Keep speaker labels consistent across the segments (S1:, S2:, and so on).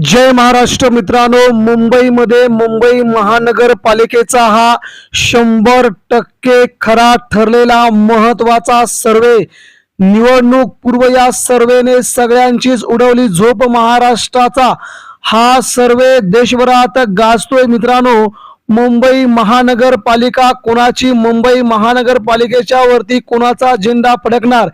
S1: जय महाराष्ट्र मित्रांनो मुंबईमध्ये मुंबई महानगरपालिकेचा हा शंभर टक्के खरा ठरलेला महत्त्वाचा सर्वे. निवडणूक पूर्व या सर्वेने सगळ्यांचीच उडवली झोप महाराष्ट्राचा. हा सर्वे देशभरात गाजतोय मित्रांनो. मुंबई महानगरपालिका कोणाची? मुंबई महानगरपालिकेच्या वरती कोणाचा झेंडा फडकणार?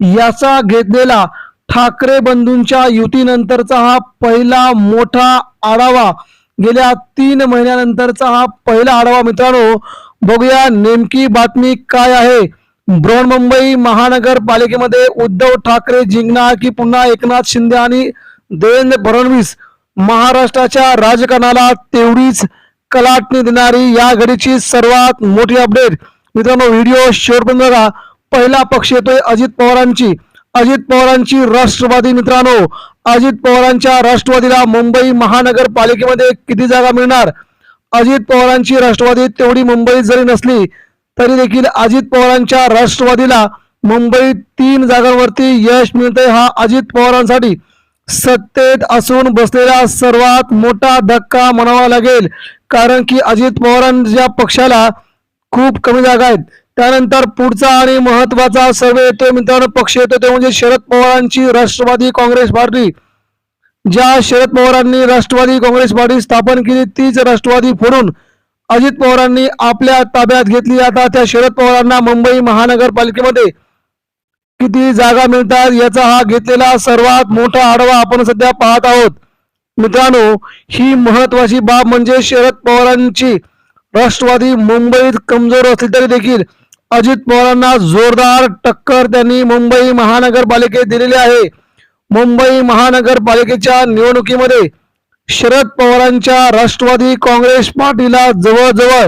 S1: याचा घेतलेला ठाकरे बंधूंच्या युतीनंतरचा हा पहिला मोठा आढावा. गेल्या तीन महिन्यानंतरचा हा पहिला आढावा मित्रांनो बघूया नेमकी बातमी काय आहे. बृहन्मुंबई महानगरपालिकेमध्ये उद्धव ठाकरे जिंकणार की पुन्हा एकनाथ शिंदे आणि देवेंद्र फडणवीस? महाराष्ट्राच्या राजकारणाला तेवढीच कलाटणी देणारी या घडीची सर्वात मोठी अपडेट मित्रांनो व्हिडिओ शेवटपर्यंत बघा. पहिला पक्ष येतोय अजित पवारांची. अजित पवारांची राष्ट्रवादी मित्रांनो अजित पवारांच्या राष्ट्रवादीला मुंबई महानगरपालिकेमध्ये किती जागा मिळणार? अजित पवारांची राष्ट्रवादी तेवढी मुंबईत जरी नसली तरी देखील अजित पवारांच्या राष्ट्रवादीला मुंबईत तीन जागांवरती यश मिळते हा अजित पवारांसाठी. सत्तेत असून बसलेला सर्वात मोठा धक्का म्हणावा लागेल कारण की अजित पवारांच्या पक्षाला खूप कमी जागा आहेत. त्यानंतर पुढचा आणि महत्त्वाचा सर्वे येतोय. मित्रांनो पक्ष येतो ते म्हणजे शरद पवारांची राष्ट्रवादी काँग्रेस पार्टी. ज्या शरद पवारांनी राष्ट्रवादी काँग्रेस पार्टी स्थापन केली तीच राष्ट्रवादी फोडून अजित पवारांनी आपल्या ताब्यात घेतली. आता त्या शरद पवारांना मुंबई महानगरपालिकेमध्ये किती जागा मिळतात याचा हा घेतलेला सर्वात मोठा आढावा आपण सध्या पाहत आहोत. मित्रांनो ही महत्वाची बाब म्हणजे शरद पवारांची राष्ट्रवादी मुंबईत कमजोर असली तरी देखील अजित पवारांना जोरदार टक्कर त्यांनी मुंबई महानगरपालिकेत दिलेली आहे. मुंबई महानगरपालिकेच्या निवडणुकीमध्ये शरद पवारांच्या राष्ट्रवादी काँग्रेस पार्टीला जवळजवळ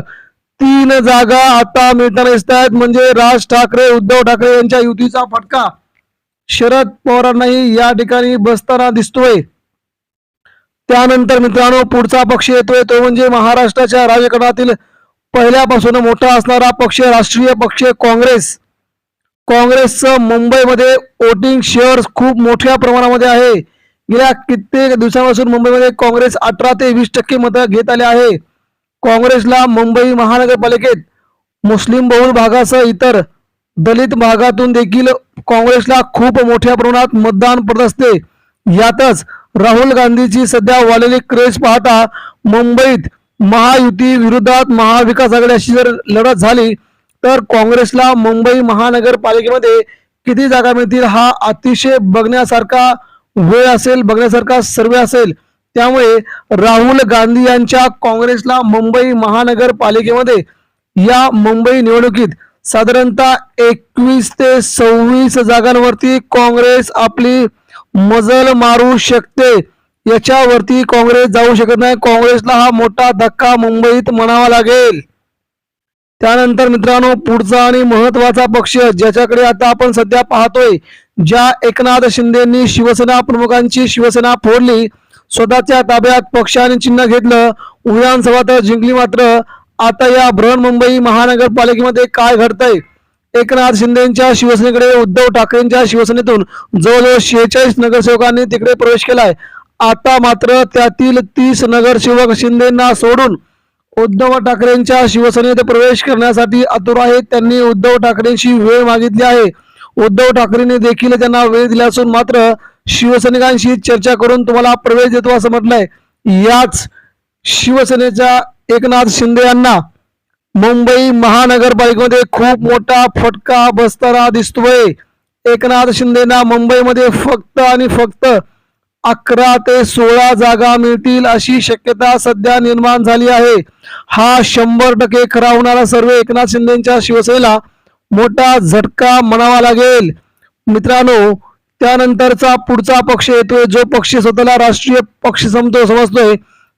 S1: तीन जागा आता मिळताना दिसत आहेत. म्हणजे राज ठाकरे उद्धव ठाकरे यांच्या युतीचा फटका. शरद पवारांनाही या ठिकाणी बसताना दिसतोय. त्यानंतर मित्रांनो पुढचा पक्ष येतोय. तो म्हणजे महाराष्ट्राच्या राजकारणातील पहिल्यापासून मोठा असणारा पक्ष राष्ट्रीय पक्ष काँग्रेस. काँग्रेसचं मुंबईमध्ये वोटिंग शेअर्स खूप मोठ्या प्रमाणामध्ये आहे. गेल्या कित्येक दिवसांपासून मुंबईमध्ये काँग्रेस अठरा ते वीस टक्के मतं घेत आले आहे. काँग्रेसला मुंबई महानगरपालिकेत मुस्लिम बहुल भागासह इतर दलित भागातून देखील काँग्रेसला खूप मोठ्या प्रमाणात मतदान पडत असते. यातच राहुल गांधीची सध्या वाढलेली क्रेज पाहता मुंबईत महायुती विरोधात महाविकास आघाडी अशी जर लढत झाली तर काँग्रेसला मुंबई महानगरपालिकेमध्ये किती जागा मिळतील हा अतिशय बघण्यासारखा वेळ असेल बघण्यासारखा सर्वे असेल. त्यामुळे राहुल गांधी यांच्या काँग्रेसला मुंबई महानगरपालिकेमध्ये या मुंबई निवडणुकीत साधारणतः एकवीस ते सव्वीस जागांवरती काँग्रेस आपली मजल मारू शकते. याच्यावरती काँग्रेस जाऊ शकत नाही. काँग्रेसला हा मोठा धक्का मुंबईत म्हणावा लागेल. त्यानंतर मित्रांनो पुढचा आणि महत्त्वाचा पक्ष ज्याच्याकडे आता आपण सध्या पाहतोय ज्या एकनाथ शिंदेनी शिवसेना प्रमुखांची शिवसेना फोडली स्वतःच्या ताब्यात पक्षाने चिन्ह घेतलं. विधानसभा तर जिंकली मात्र आता या बृहन्मुंबई महानगरपालिकेमध्ये काय घडतंय? एकनाथ शिंदेच्या शिवसेनेकडे उद्धव ठाकरेंच्या शिवसेनेतून जवळजवळ शेहेचाळीस नगरसेवकांनी तिकडे प्रवेश केलाय. आता मात्र त्यातील तीस नगरसेवक शिंदेना सोडून उद्धव ठाकरेंच्या शिवसेनेत प्रवेश करण्यासाठी आतुर आहेत. त्यांनी उद्धव ठाकरेंशी वेळ मागितली आहे. उद्धव ठाकरेंनी देखील त्यांना वेळ दिला असून मात्र शिवसैनिकांशी चर्चा करून तुम्हाला प्रवेश देतो असं म्हटलंय. याच शिवसेनेच्या एकनाथ शिंदे यांना मुंबई महानगरपालिकेमध्ये खूप मोठा फटका बसताना दिसतोय. एकनाथ शिंदेना मुंबईमध्ये फक्त आणि फक्त अकरा ते सोळा जागा मिळतील अशी शक्यता सध्या निर्माण झाली आहे. हा शंभर टक्के खरा होणारा सर्व एकनाथ शिंदेच्या शिवसेनेला मोठा झटका म्हणावा लागेल. मित्रांनो त्यानंतरचा पुढचा पक्ष येतोय जो पक्ष स्वतःला राष्ट्रीय पक्ष समतो समजतोय.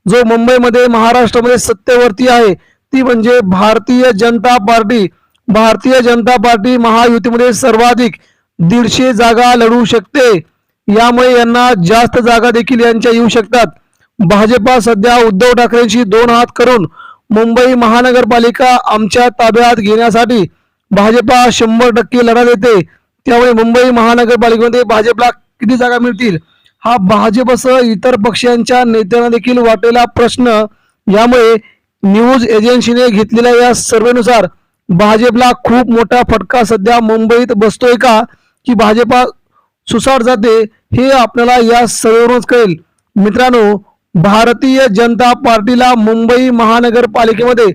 S1: जो मुंबईमध्ये महाराष्ट्रामध्ये सत्तेवरती आहे ती म्हणजे भारतीय जनता पार्टी. भारतीय जनता पार्टी महायुतीमध्ये सर्वाधिक दीडशे जागा लढू शकते. यामुळे यांना जास्त जागा देखील यांच्या येऊ शकतात. भाजपा सध्या उद्धव ठाकरेंशी दोन हात करून मुंबई महानगरपालिका आमच्या ताब्यात घेण्यासाठी भाजपा शंभर टक्के लढा देते. त्यामुळे मुंबई महानगरपालिकेमध्ये भाजपला किती जागा मिळतील? हा भाजपसह इतर पक्षांच्या नेत्यांना देखील वाटेला प्रश्न. यामुळे न्यूज एजन्सीने घेतलेल्या या सर्वेनुसार भाजपला खूप मोठा फटका सध्या मुंबईत बसतोय का? की भाजपा सुसाट जाते? हे आपल्याला या सर्वरूनच कळेल. मित्रांनो भारतीय जनता पार्टीला मुंबई महानगरपालिकेमध्ये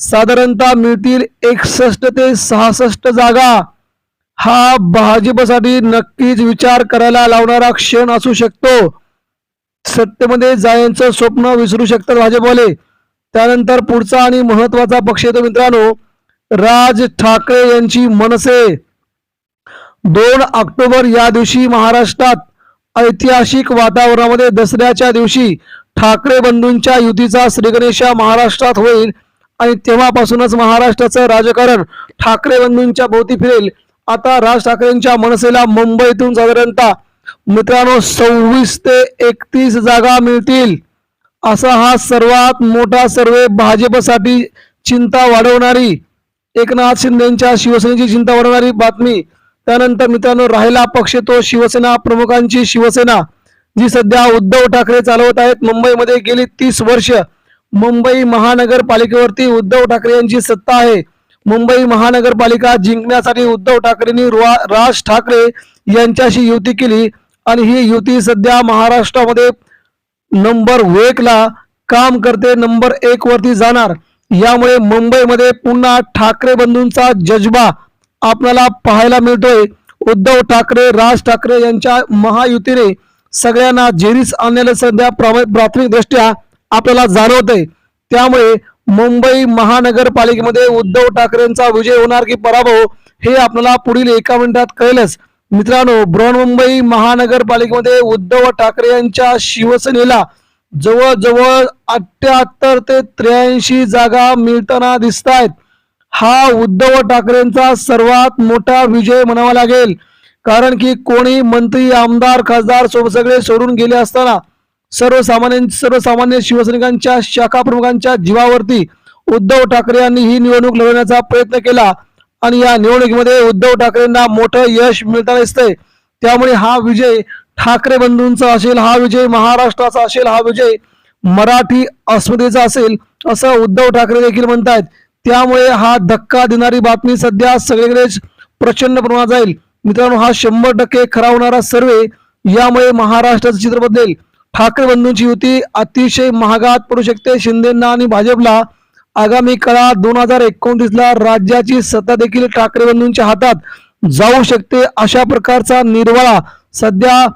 S1: साधारणतः मिळतील एकसष्ट ते सहासष्ट जागा. हा भाजपसाठी नक्कीच विचार करायला लावणारा क्षण असू शकतो. सत्तेमध्ये जायचं स्वप्न विसरू शकतात भाजपवाले. त्यानंतर पुढचा आणि महत्त्वाचा पक्ष येतो मित्रांनो राज ठाकरे यांची मनसे. दोन ऑक्टोबर या दिवशी महाराष्ट्रात ऐतिहासिक वातावरणामध्ये दसऱ्याच्या दिवशी ठाकरे बंधूंच्या युतीचा श्रीगणेशा महाराष्ट्रात होईल. आणि तेव्हापासूनच महाराष्ट्राचं राजकारण ठाकरे बंधूंच्या भोवती फिरेल. आता राज ठाकरेंच्या मनसेला मुंबईतून साधारणतः मित्रांनो सव्वीस ते एकतीस जागा मिळतील. असा हा सर्वात मोठा सर्वे भाजपसाठी चिंता वाढवणारी एकनाथ शिंदेच्या शिवसेनेची चिंता वाढवणारी बातमी त्यानंतर मित्रांनो राहिला पक्ष तो शिवसेना प्रमुखांची शिवसेना जी सध्या उद्धव ठाकरे चालवत आहेत. मुंबईमध्ये गेली तीस वर्ष मुंबई महानगरपालिकेवरती उद्धव ठाकरे यांची सत्ता आहे. मुंबई महानगरपालिका जिंकण्यासाठी उद्धव ठाकरेंनी राज ठाकरे यांच्याशी युती केली आणि ही युती सध्या महाराष्ट्रामध्ये नंबर वेकला काम करते नंबर एक वरती जाणार. यामुळे मुंबईमध्ये पुन्हा ठाकरे बंधूंचा जज्बा आपल्याला पाहायला मिळतोय. उद्धव ठाकरे राज ठाकरे यांच्या महायुतीने सगळ्यांना झेरीस आणलेलं सध्या प्राथमिकदृष्ट्या आपल्याला जाणवतंय. त्यामुळे मुंबई महानगरपालिकेमध्ये उद्धव ठाकरेंचा विजय होणार की पराभव हे आपल्याला पुढील एका मिनिटात कळेलच. मित्रांनो बृहन्मुंबई महानगरपालिकेमध्ये उद्धव ठाकरे यांच्या शिवसेनेला जवळजवळ अठ्याहत्तर ते त्र्याऐंशी जागा मिळताना दिसत आहेत हा उद्धव ठाकरेंचा सर्वात मोठा विजय म्हणावा लागेल. कारण की कोणी मंत्री आमदार खासदार सोब सगळे सोडून गेले असताना सर्वसामान्य सर्वसामान्य शिवसैनिकांच्या शाखा प्रमुखांच्या जीवावरती उद्धव ठाकरे यांनी ही निवडणूक लढवण्याचा प्रयत्न केला. आणि या निवडणुकीमध्ये उद्धव ठाकरेंना मोठं यश मिळताना दिसतंय. त्यामुळे हा विजय ठाकरे बंधूंचा असेल हा विजय महाराष्ट्राचा असेल हा विजय मराठी अस्मितेचा असेल असं उद्धव ठाकरे देखील म्हणतायत. त्यामुळे हा धक्का देणारी बातमी सध्या सगळीकडेच प्रचंड प्रमाणात जाईल. मित्रांनो हा शंभर टक्के खरा होणारा सर्वे यामुळे महाराष्ट्राचं चित्र बदलेल. ठाकरे बंधूंची युती अतिशय महागात पडू शकते. शिंदेना आणि भाजपला आगामी काळात दोन हजार एकोणतीस ला राज्याची सत्ता देखील ठाकरे बंधूंच्या हातात जाऊ शकते अशा प्रकारचा निर्वाळा सध्या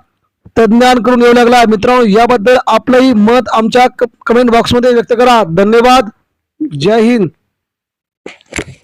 S1: तज्ज्ञांकडून येऊ लागला मित्रांनो याबद्दल आपलंही मत आमच्या कमेंट बॉक्समध्ये व्यक्त करा. धन्यवाद. जय हिंद. you